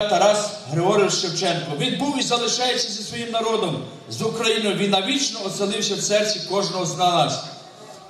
Тарас Григорович Шевченко. Він був і залишається зі своїм народом, з Україною. Він навічно оселився в серці кожного з нас.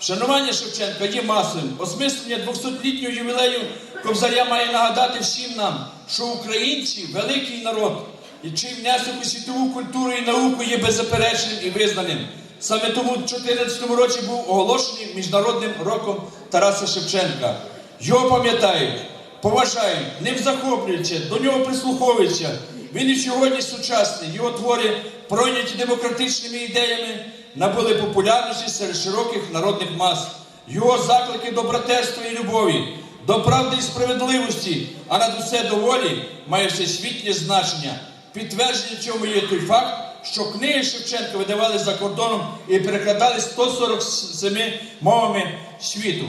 Вшанування Шевченка є масовим. Осмислення 200-літнього ювілею Кобзаря має нагадати всім нам, що українці великий народ, і чий внесок у світову культуру і науку є беззаперечним і визнаним. Саме тому в 2014 році був оголошений міжнародним роком Тараса Шевченка. Його пам'ятають, поважають, ним захоплюються, до нього прислуховуються. Він і сьогодні сучасний. Його твори, пройняті демократичними ідеями, набули популярності серед широких народних мас. Його заклики до братерства і любові, до правди і справедливості, а над усе доволі має всесвітнє значення. Підтвердження цьому є той факт, що книги Шевченка видавали за кордоном і перекладали 147 мовами світу.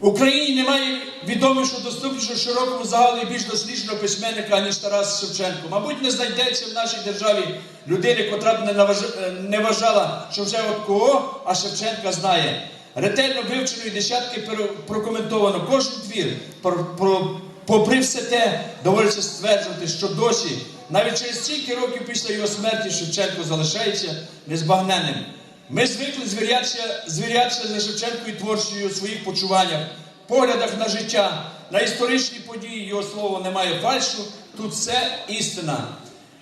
В Україні немає відомішого, доступнішого широкому загалу і більш дослідженого письменника, ніж Тарас Шевченко. Мабуть, не знайдеться в нашій державі людини, котра б не, наваж- е, не вважала, що вже от кого, а Шевченка знає. Ретельно вивчено і десятки прокоментовано кожен твір. Про, про, попри все те, доводиться стверджувати, що досі, навіть через стільки років після його смерті, Шевченко залишається незбагненним. Ми звикли звірятися, за Шевченкою творчістю у своїх почуваннях, поглядах на життя, на історичні події, його слово немає фальшу, тут все істина.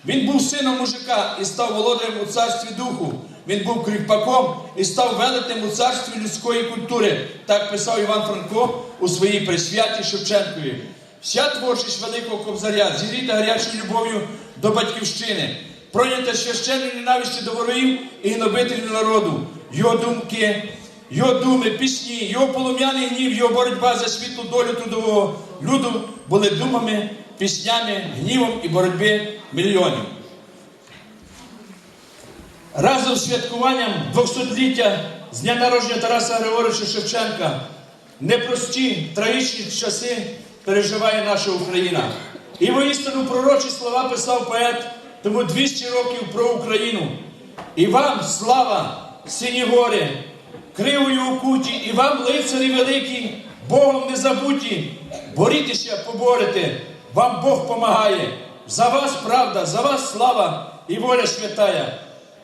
Він був сином мужика і став володарем у царстві духу. Він був кріпаком і став велетнем у царстві людської культури. Так писав Іван Франко у своїй присвяті Шевченкові. Вся творчість Великого Кобзаря зігріта гарячою любов'ю до батьківщини, пройнята священною ненавистю до ворогів і гнобителів народу, його думки, його думи, пісні, його полум'яний гнів, його боротьба за світлу долю трудового люду були думами, піснями, гнівом і боротьби мільйонів. Разом з святкуванням 200-ліття з дня народження Тараса Григоровича Шевченка непрості трагічні часи переживає наша Україна. І воістину пророчі слова писав поет тому 200 років про Україну. І вам слава, сині гори, кривою у куті, і вам, лицарі великі, Богом не забуті, борітеся, поборете, вам Бог помагає. За вас правда, за вас слава і воля святая.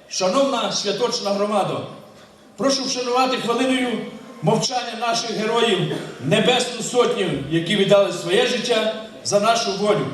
Шановна святочна громада, прошу вшанувати хвилиною мовчання наших героїв Небесну Сотню, які віддали своє життя за нашу волю.